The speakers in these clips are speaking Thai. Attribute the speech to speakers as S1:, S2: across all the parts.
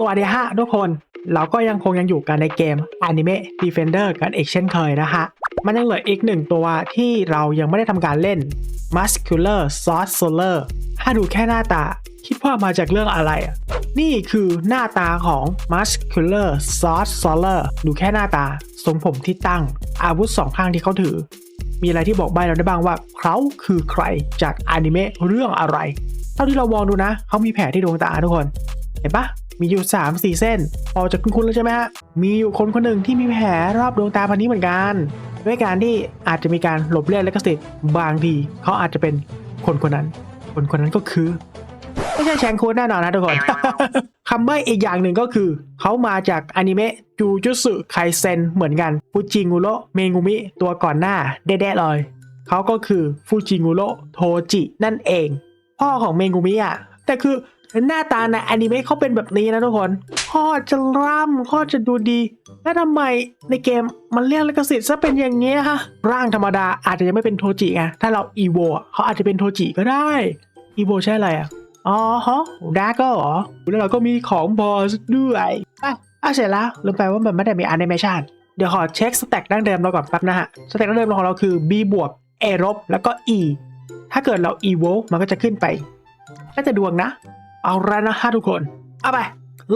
S1: สวัสดีฮะทุกคนเราก็ยังคงยังอยู่กันในเกม Anime Defender กันอีกเช่นเคยนะฮะ มันยังเหลืออีกหนึ่งตัวที่เรายังไม่ได้ทำการเล่น Muscular Sorcerer ถ้าดูแค่หน้าตา คิดว่ามาจากเรื่องอะไร นี่คือหน้าตาของ Muscular Sorcerer ดูแค่หน้าตา ทรงผมที่ตั้ง อาวุธสองข้างที่เขาถือ มีอะไรที่บอกใบเราได้บ้างว่าเขาคือใครจากอนิเมะเรื่องอะไร เท่าที่เรามองดูนะ เขามีแผลที่ดวงตาทุกคน เห็นปะ มีอยู่ 3 4 เส้นพอจะคุ้นๆแล้วใช่ไหมฮะ มีอยู่คนคนหนึ่งที่มีแผลรอบดวงตาพันนี้เหมือนกัน ด้วยการที่อาจจะมีการหลบเลี่ยงและก็สิทธิ์บางทีเขาอาจจะเป็นคนคนนั้น คนคนนั้นก็คือ ไม่ใช่แชงโค้ดแน่นอนนะทุกคน คำใบ้อีกอย่างหนึ่งก็คือ เขามาจากอนิเมะจูจุสึไคเซนเหมือนกันฟูจิงุโรเมงุมิตัวก่อนหน้าแด่ๆเลยเขาก็คือฟูจิงุโรโทจินั่นเอง พ่อของเมงุมิอะแต่คือ หน้าตาในอนิเมะเขาเป็นแบบนี้นะทุกคนข้อจะร่ำข้อจะดูดี แล้วทำไมในเกมมันเรียกลิขสิทธิ์ซะเป็นอย่างเงี้ยฮะ ร่างธรรมดาอาจจะยังไม่เป็นโทจิไงถ้าเราอีโวเขาอาจจะเป็นโทจิก็ได้อีโวใช่อะไรอะอ๋อฮะดาร์กเหรอแล้วเราก็มีของบอสด้วยอะอะเสร็จแล้วลืมไปว่ามันไม่ได้มีแอนิเมชันเดี๋ยวขอเช็คสแต็กดั้งเดิมเราก่อนแป๊บนะฮะสแต็กดั้งเดิมของเราคือ B บวก A ลบแล้วก็ E ถ้าเกิดเรา E โวมันก็จะขึ้นไปน่าจะดวงนะ เอาละนะฮะทุกคน เอาไป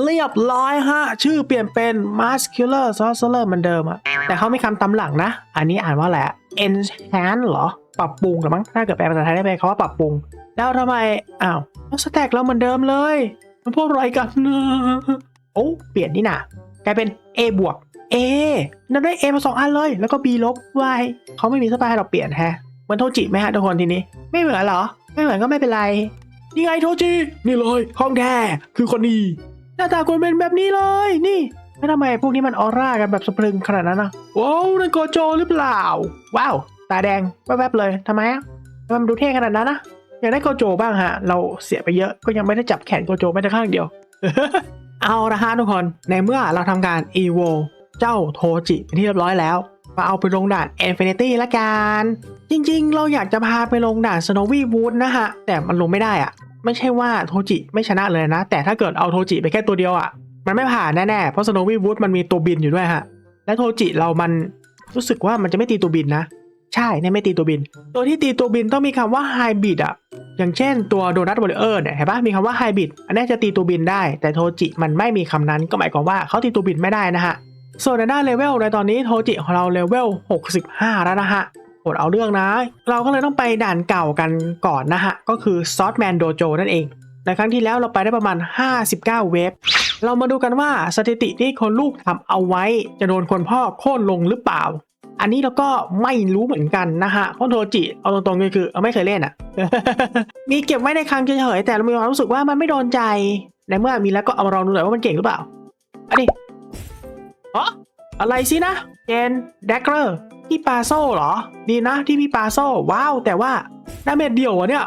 S1: เรียบร้อยฮะ ชื่อเปลี่ยนเป็น Muscular Sorcerer เหมือนเดิมอะแต่เขาไมีคำตำหลังนะ อันนี้อ่านว่าอะไรอะ Enhance เหรอ ปรับปรุงหรือมั้งถ้าเกิดแปลภาษาไทยได้ไหมเขาว่าปรับปรุง แล้วทำไม อ้าวแล้วสแต็กเราเหมือนเดิมเลย มันพวกอะไรกันนะโอ้เปลี่ยนนี่นะกลายเป็น A บวก A นั่นได้ A มาสองอันเลย แล้วก็ B ลบ Y เขาไม่มีสปายให้เราเปลี่ยนแฮะเหมันโทจิไหมฮะทุกคนทีนี้ ไม่เหมือนเหรอ ไม่เหมือนก็ไม่เป็นไร นี่ไงโทจินี่เลยห้องแท้คือคนดีหน้าตาคนเป็นแบบนี้เลย นี่แล้วทำไมพวกนี้มันออร่ากันแบบสะพรึงขนาดนั้นนะว้าวนั่นโกโจหรือเปล่า ว้าว ตาแดงแวบๆเลยทำไมอะทำไมมันดูเท่ขนาดนั้นนะอยากได้โกโจบ้างฮะ เราเสียไปเยอะก็ยังไม่ได้จับแขนโกโจแม้แต่ข้างเดียว เอาละฮะทุกคนในเมื่อเราทำการ EVO เจ้าโทจิเป็นที่เรียบร้อยแล้ว มาเอาไปลงด่าน Infinity ละกัน จริงๆ เราอยากจะพาไปลงด่าน Snowy Wood นะฮะ แต่มันลงไม่ได้อะไม่ใช่ว่าโทจิไม่ชนะเลยนะ แต่ถ้าเกิดเอาโทจิไปแค่ตัวเดียวอะมันไม่ผ่านแน่ๆ เพราะ Snowy Wood มันมีตัวบินอยู่ด้วยฮะ และโทจิเรามันรู้สึกว่ามันจะไม่ตีตัวบินนะ ใช่เนี่ยไม่ตีตัวบิน ตัวที่ตีตัวบินต้องมีคำว่าไฮบ i d อะอย่างเช่นตัวโดนัทวอลเลอร์เนี่ยเห็นปะมีคำว่าไฮบ i d อันนี้จะตีตัวบินได้ แต่โทจิมันไม่มีคำนั้นก็หมายความว่าเขาตีตัวบินไม่ได้นะฮะ ส่วนในด้านเลเวลในตอนนี้โทจิของเราเลเวล 65 แล้วนะฮะโหดเอาเรื่องนะ เราก็เลยต้องไปด่านเก่ากันก่อนนะฮะ ก็คือซอ t แมนโดโจนั่นเอง ในครั้งที่แล้วเราไปได้ประมาณ 59 เวฟ เรามาดูกันว่าสถิติที่คนลูกทำเอาไว้ จะโดนคนพ่อโค่นลงหรือเปล่า อันนี้เราก็ไม่รู้เหมือนกันนะฮะ เพราะโทจิเอาตรงๆก็คือเอาไม่เคยเล่นอะมีเก็บไว้ในคลังเฉยๆแต่เรามีความรู้สึกว่ามันไม่โดนใจ ในเมื่อมีแล้วก็เอามาลองดูหน่อยว่ามันเก่งหรือเปล่าอันนี้ อ๋ออะไรสินะเจนแดกเกอร์พี่ปาโซ่เหรอ ดีนะที่พี่ปาโซ่ว้าว แต่ว่าดาเมจเดียวอะเนี่ย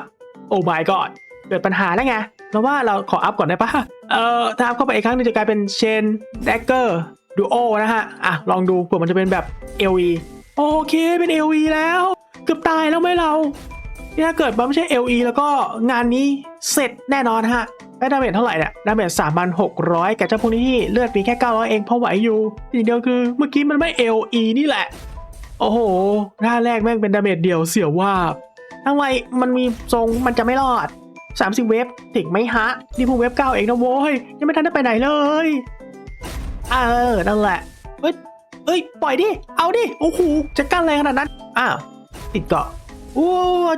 S1: โอ้ my god เกิดปัญหาแล้วไงเราว่าเราขออัพก่อนได้ปะเอ่อถ้าอัพเข้าไปอีกครั้งนึงจะกลายเป็นเชนแดกเกอร์ดูโอนะฮะ อะ ลองดูเผื่อมันจะเป็นแบบ LE โอเคเป็น LE แล้ว เกือบตายแล้วไหมเรา ถ้าเกิดมันไม่ใช่ LE แล้วก็งานนี้เสร็จแน่นอนฮะ ได้ดาเมจเท่าไหร่เนี่ยดาเมจ3,600กับเจ้าพวกนี้ที่เลือดมีแค่900เองเพราะไหวอยู่สิ่งเดียวคือเมื่อกี้มันไม่ LE นี่แหละ โอ้โหท่าแรกแม่งเป็นดาเมจเดียวเสียวว่าบทำไมมันมีทรงมันจะไม่รอด 30 เวฟถึงไหมฮะ นี่พิ่งเวฟ9เองนะโว้ย ยังไม่ทันได้ไปไหนเลยเออนั่นแหละเฮ้ยเอ้ย ปล่อยดิ เอาดิ โอ้โหจะกั้นแรงขนาดนั้น อ้าว ติดเกาะ โอ้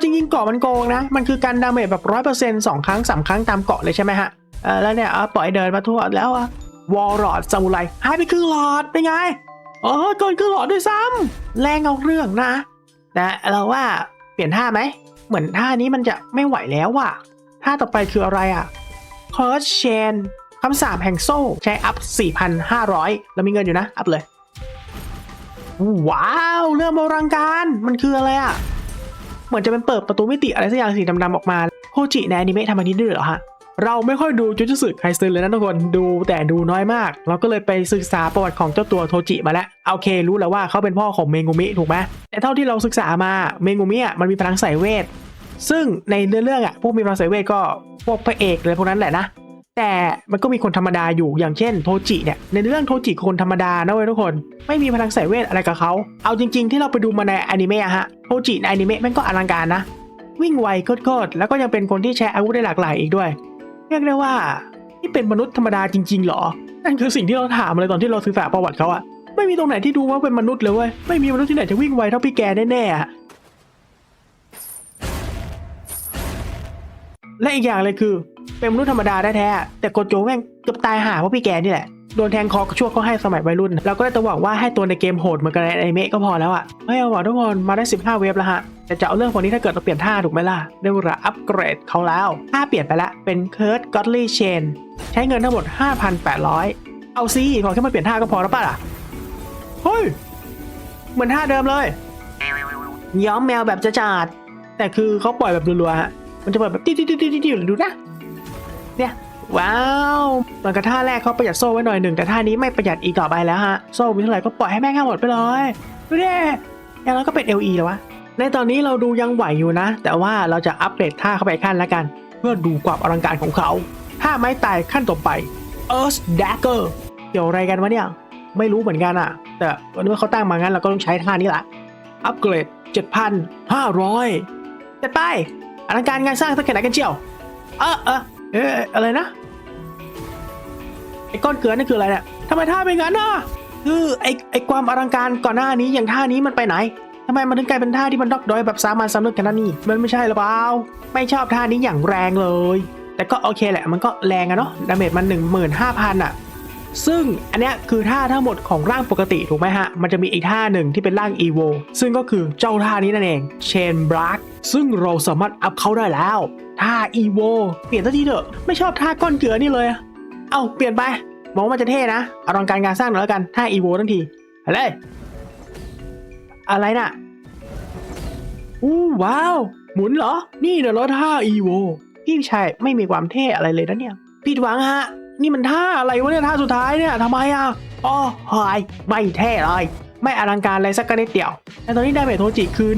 S1: จริงๆเกาะมันโกงนะ มันคือการดาเมจแบบร้อยเปอร์เซ็นต์สองครั้งสามครั้งตามเกาะเลยใช่ไหมฮะเออแล้วเนี่ยเอาปล่อยเดินมาทั่วแล้วอะวอลลอดซามูไรหายไปครึ่งหลอดเป็นไงเออเกินครึ่งหลอดด้วยซ้ำแรงเอาเรื่องนะแต่เราว่าเปลี่ยนท่าไหมเหมือนท่านี้มันจะไม่ไหวแล้วว่ะท่าต่อไปคืออะไรอะคอร์สเชนคำสาปแห่งโซ่ใช้อัพ 4,500 เรามีเงินอยู่นะ อัพเลย ว้าว เรื่องโบราณการ มันคืออะไรอะ เหมือนจะเป็นเปิดประตูมิติอะไรสักอย่างสีดำๆออกมาโคจิในอนิเมะทำอันนี้ด้วยเหรอฮะเราไม่ค่อยดูจุจุสึไคเซนเลยนะทุกคนดูแต่ดูน้อยมาก เราก็เลยไปศึกษาประวัติของเจ้าตัวโทจิมาแล้วโอเค รู้แล้วว่าเขาเป็นพ่อของเมงุมิถูกไหมแต่เท่าที่เราศึกษามาเมงุมิอะมันมีพลังสายเวท ซึ่งในเรื่องๆอะพวกมีพลังสายเวทก็พวกพระเอกเลยพวกนั้นแหละนะ แต่มันก็มีคนธรรมดาอยู่อย่างเช่นโทจิเนี่ยในเรื่องโทจิคนธรรมดานะเว้ยทุกคน ไม่มีพลังสายเวทอะไรกับเขา เอาจริง ๆ ที่เราไปดูมาในอนิเมะฮะโทจิในอนิเมะมันก็อลังการนะ วิ่งไวโคตรแล้วก็ยังเป็นคนที่ใช้อาวุธได้หลากหลายอีกด้วย เรียกได้ว่านี่เป็นมนุษย์ธรรมดาจริงๆเหรอ นั่นคือสิ่งที่เราถามเลยตอนที่เราศึกษาประวัติเขาอะไม่มีตรงไหนที่ดูว่าเป็นมนุษย์เลยเว้ยไม่มีมนุษย์ที่ไหนจะวิ่งไวเท่าพี่แกแน่ๆ และอีกอย่างเลยคือ เป็นมนุษย์ธรรมดาได้แท้แต่โกโจแม่งเกือบตายหาเพราะพี่แกนี่แหละโดนแทงคอกระช่วงเขาให้สมัยวัยรุ่น เราก็ได้แต่หวังว่าให้ตัวในเกมโหดเหมือนกันในอนิเมะก็พอแล้วอะเฮ้ยเอาหวังทุกคนมาได้ 15 เว็บแล้วฮะแต่จะเอาเรื่องพวกนี้ถ้าเกิดเราเปลี่ยนท่าถูกไหมล่ะได้เวลาอัปเกรดเขาแล้วท่าเปลี่ยนไปละเป็นเคิร์ดก็อดลี่เชนใช้เงินทั้งหมด 5,800 เอาซีขอแค่มาเปลี่ยนท่าก็พอแล้วป่ะล่ะเฮ้ยเหมือนท่าเดิมเลยย้อมแมวแบบจะจาดแต่คือเขาปล่อยแบบรัวๆฮะ มันจะเปล่อยแบบติ๊ดๆๆๆๆดูนะ เนี่ย ว้าวเมันกระท่าแรกเขาประหยัดโซ่ไว้หน่อยหนึ่งแต่ท่านี้ไม่ประหยัดอีกต่อไปแล้วฮะ โซ่มีเท่าไหร่ก็ปล่อยให้แม่งหมดไปเลยดูดิอย่างนั้นก็เป็น LE แล้ววะ ในตอนนี้เราดูยังไหวอยู่นะ แต่ว่าเราจะอัปเกรดท่าเข้าไปขั้นแล้วกัน เพื่อดูความอลังการของเขาท่าไม้ตายขั้นต่อไป Earth Dagger เกี่ยวอะไรกันวะเนี่ย ไม่รู้เหมือนกันอะแต่วันนี้เขาตั้งมางั้นเราก็ต้องใช้ท่านี้แหละ อัปเกรด 7,500จะไป อลังการงานสร้างสักแค่ไหนกันเชียว เออเออเอออะไรนะไอ้ก้อนเกลือนั่คืออะไรเนี่ยทำไมท่าเป็นงั้นน่ะคือไอ้ไอ้ความอลังการก่อนหน้านี้อย่างท่านี้มันไปไหนทำไมมันถึงกลายเป็นท่าที่มันดอกดอยแบบสามัญสำนึกกันนั่นนี่มันไม่ใช่หรือเปล่าไม่ชอบท่านี้อย่างแรงเลย แต่ก็โอเคแหละมันก็แรงอะเนาะดาเมจมัน 15,000อะ ซึ่งอันเนี้ยคือท่าทั้งหมดของร่างปกติถูกไหมฮะ มันจะมีอีกท่าหนึ่งที่เป็นร่าง EVO ซึ่งก็คือเจ้าท่านี้นั่นเอง Chain b r a k ซึ่งเราสามารถอัพเขาได้แล้ว ท่า EVO เปลี่ยนสักทีเถอะ ไม่ชอบท่าก้อนเกลือนี่เลย เอ้าเปลี่ยนไปมองว่ามันจะเท่นะเอาลองการงานสร้างหน่อยแล้วกันท่า EVO ทั้งทีอะไรอะไรน่ะอู้ว้าว หมุนเหรอ นี่เดี๋ยวรถท่า EVO พี่ชายไม่มีความเท่อะไรเลยนะเนี่ยผิดหวังฮะ นี่มันท่าอะไรวะเนี่ยท่าสุดท้ายเนี่ยทำไมอะอ๋อหายไม่เท่เลยไม่อลังการเลยสักกระนิดเดียวแต่ตอนนี้ดาเมจโทจิคือ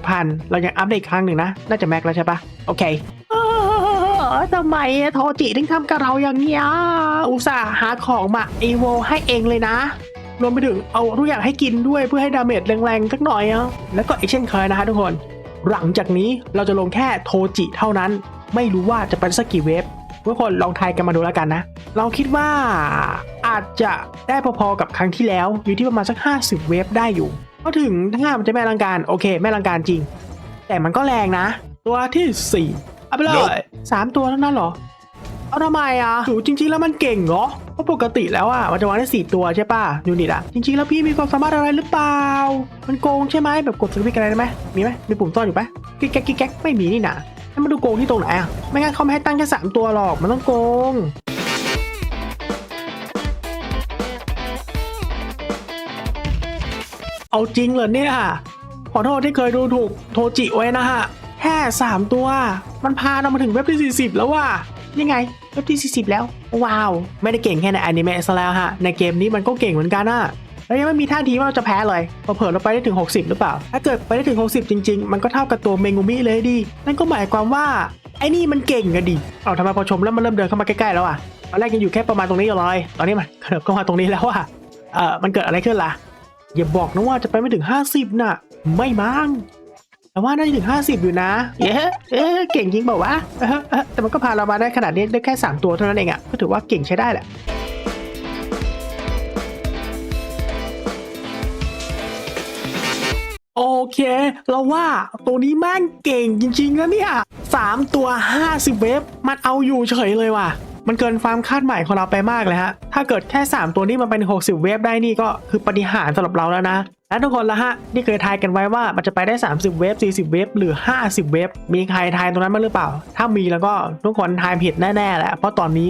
S1: 16,000 เรายังอัพได้อีกครั้งหนึ่งนะ น่าจะแม็กแล้วใช่ปะโอเคทำไมโทจิถึงทำกับเราอย่างเงี้ยอุตส่าห์หาของมาอีโวให้เองเลยนะ รวมไปถึงเอาทุกอย่างให้กินด้วยเพื่อให้ดาเมจแรงๆสักหน่อยอะแล้วก็อีกเช่นเคยนะฮะทุกคน หลังจากนี้เราจะลงแค่โทจิเท่านั้น ไม่รู้ว่าจะเป็นสักกี่เวฟ ทุกคนลองทายกันมาดูแล้วกันนะ เราคิดว่าอาจจะได้พอๆกับครั้งที่แล้วอยู่ที่ประมาณสัก 50 เวฟได้อยู่ก็ถึงถ้ามันจะไม่อลังการโอเคไม่อลังการจริง แต่มันก็แรงนะ ตัวที่ 4 เอาไปเลยสามตัวเท่านั้นเหรอเอาทำไมอะหรือจริง ๆ แล้วมันเก่งเหรอ เพราะปกติแล้วอะมันจะวางได้สี่ตัวใช่ป่ะยูนิตอะ จริง ๆ แล้วพี่มีความสามารถอะไรหรือเปล่า มันโกงใช่ไหมแบบกดสวิตช์อะไรได้ไหมมีไหมมีปุ่มซ่อนอยู่ปะกิ๊กแก๊กกิ๊กแก๊กไม่มีนี่นะ ให้มันดูโกงที่ตรงไหนอะ ไม่งั้นเขาไม่ให้ตั้งแค่สามตัวหรอก มันต้องโกงเอาจริงเหรอเนี่ย ขอโทษที่เคยดูถูกโทจิไว้นะฮะ แค่ 3 ตัว มันพาเรามาถึงเว็บที่ 40 แล้วว่ะยังไง เว็บที่ 40 แล้ว ว้าว ไม่ได้เก่งแค่ในอนิเมะซะแล้วฮะ ในเกมนี้มันก็เก่งเหมือนกันนะ แล้วยังไม่มีท่าทีว่าเราจะแพ้เลยเผื่อเราไปได้ถึง 60 หรือเปล่า ถ้าเกิดไปได้ถึง 60 จริง ๆ มันก็เท่ากับตัวเมงูมิเลยดิ นั่นก็หมายความว่าไอ้นี่มันเก่งกันดิ เอาทำไมพอชมแล้วมันเริ่มเดินเข้ามาใกล้ๆแล้วอะ ตอนแรกยังอยู่แค่ประมาณตรงนี้อยู่เลย ตอนนี้มันเดินเข้ามาตรงนี้แล้วอะ เออมันเกิดอะไรขึ้นล่ะ อย่าบอกนะว่าจะไปไม่ถึง 50 น่ะ ไม่มั้งแต่ว่าน่าจะถึง 50 อยู่นะ เย้เอ๊เก่งจริงเปล่าวะแต่มันก็พาเรามาได้ขนาดนี้ได้แค่ 3 ตัวเท่านั้นเองอะ ก็ถือว่าเก่งใช้ได้แหละ โอเค เราว่าตัวนี้แม่งเก่งจริงๆนะเนี่ยสามตัว 50 เวฟมันเอาอยู่เฉยเลยว่ะ มันเกินความคาดหมายของเราไปมากเลยฮะ ถ้าเกิดแค่ 3 ตัวนี้มันเป็น 60 เวฟได้นี่ก็คือปฏิหารย์สำหรับเราแล้วนะและทุกคนละฮะ นี่เคยทายกันไว้ว่ามันจะไปได้ 30 เวฟ 40 เวฟ หรือ 50 เวฟ มีใครทายตรงนั้นบ้างหรือเปล่า ถ้ามีแล้วก็ทุกคนทายผิดแน่ๆแหละ เพราะตอนนี้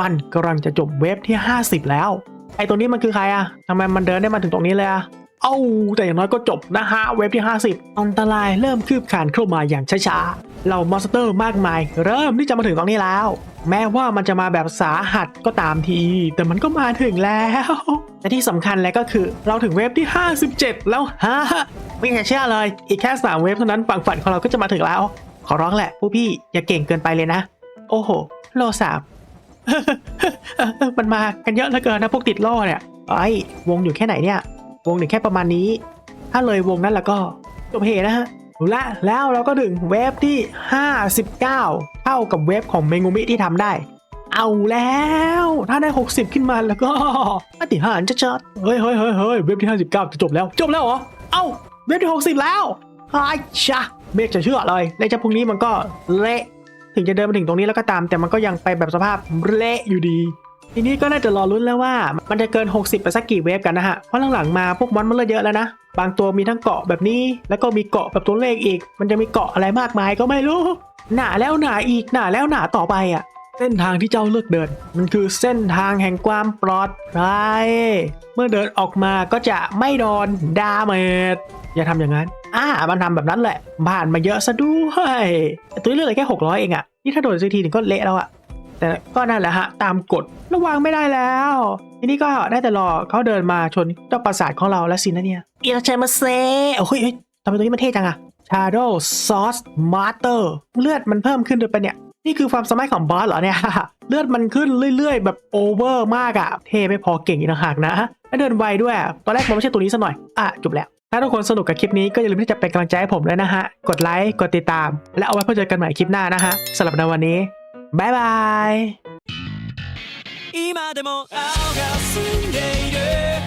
S1: มันกำลังจะจบเวฟที่ 50 แล้ว ไอตัวนี้มันคือใครอะทำไมมันเดินได้มาถึงตรงนี้เลยอะ เอ้าแต่อย่างน้อยก็จบนะฮะเวฟที่ 50 อันตรายเริ่มคืบคลานเข้ามาอย่างช้าๆเหล่ามอนสเตอร์มากมาย เริ่มที่จะมาถึงตรงนี้แล้ว แม้ว่ามันจะมาแบบสาหัสก็ตามที แต่มันก็มาถึงแล้วและที่สำคัญเลยก็คือเราถึงเวฟที่ 57 แล้วฮะไม่อยากเชื่อเลย อีกแค่3เวฟเท่านั้นฝั่งฝันของเราก็จะมาถึงแล้ว ขอร้องแหละผู้พี่อย่าเก่งเกินไปเลยนะ โอ้โห โลสาบมันมากันเยอะเหลือเกินนะพวกติดล่อเนี่ยไอ้วงอยู่แค่ไหนเนี่ย วงอยู่แค่ประมาณนี้ ถ้าเลยวงนั้นแล้วก็จบเหตุนะฮะรู้ละแล้วเราก็ถึงเวฟที่ 59 เท่ากับเวฟของเมงูมิที่ทำได้ เอาแล้ว ถ้าได้ 60 ขึ้นมาแล้วก็ปฏิหารจะชัดเฮ้ยเฮ้ยเฮ้ยเฮ้ยเว็บที่ 59 จะจบแล้ว จบแล้วเหรอ เอ้า เว็บที่ 60 แล้วไอ้ชะเมฆจะเชื่อเลยและเจ้าพวกนี้มันก็เละ ถึงจะเดินมาถึงตรงนี้แล้วก็ตาม แต่มันก็ยังไปแบบสภาพเละอยู่ดี ทีนี้ก็น่าจะรอลุ้นแล้วว่า มันจะเกิน 60 ไปสักกี่เวฟกันนะฮะ เพราะหลังๆมาพวกมอนมันเริ่มเยอะแล้วนะ บางตัวมีทั้งเกาะแบบนี้ แล้วก็มีเกาะแบบตัวเลขอีก มันจะมีเกาะอะไรมากมายก็ไม่รู้ หนาแล้วหนาอีกหนาแล้วหนาต่อไปอะ เส้นทางที่เจ้าเลือกเดิน มันคือเส้นทางแห่งความปลอดภัย เมื่อเดินออกมาก็จะไม่โดนดาเมจอย่าทำอย่างนั้น อ่า มันทำแบบนั้นแหละผ่านมาเยอะซะด้วย ตัวเลือกอะไรแค่ 600 เองอะนี่ถ้าโดนซีทีถึงก็เละแล้วอะ แต่ก็นั่นแหละฮะ ตามกฎระวังไม่ได้แล้ว ทีนี้ก็ได้แต่รอเขาเดินมาชนเจ้าปราสาทของเราแล้วสินะเนี่ยเอียชัยมาเซโอ้ยเฮ้ยทำไมตัวนี้มันเท่จังอะ Shadow Sauce Master เลือดมันเพิ่มขึ้นด้วยปะเนี่ย นี่คือความสามารถของบอสเหรอเนี่ย เลือดมันขึ้นเรื่อยๆ แบบโอเวอร์มากอะเท่ไม่พอเก่งอีกต่างหากนะและเดินไวด้วย ตอนแรกมันไม่ใช่ตัวนี้ซะหน่อย อะจบแล้ว ถ้าทุกคนสนุกกับคลิปนี้ก็อย่าลืมที่จะเป็นกำลังใจให้ผมด้วยนะฮะ กดไลค์ กดติดตาม และเอาไว้พบเจอกันใหม่คลิปหน้านะฮะสำหรับในวันนี้ バイバイ。
S2: 今でも青が澄んでいる。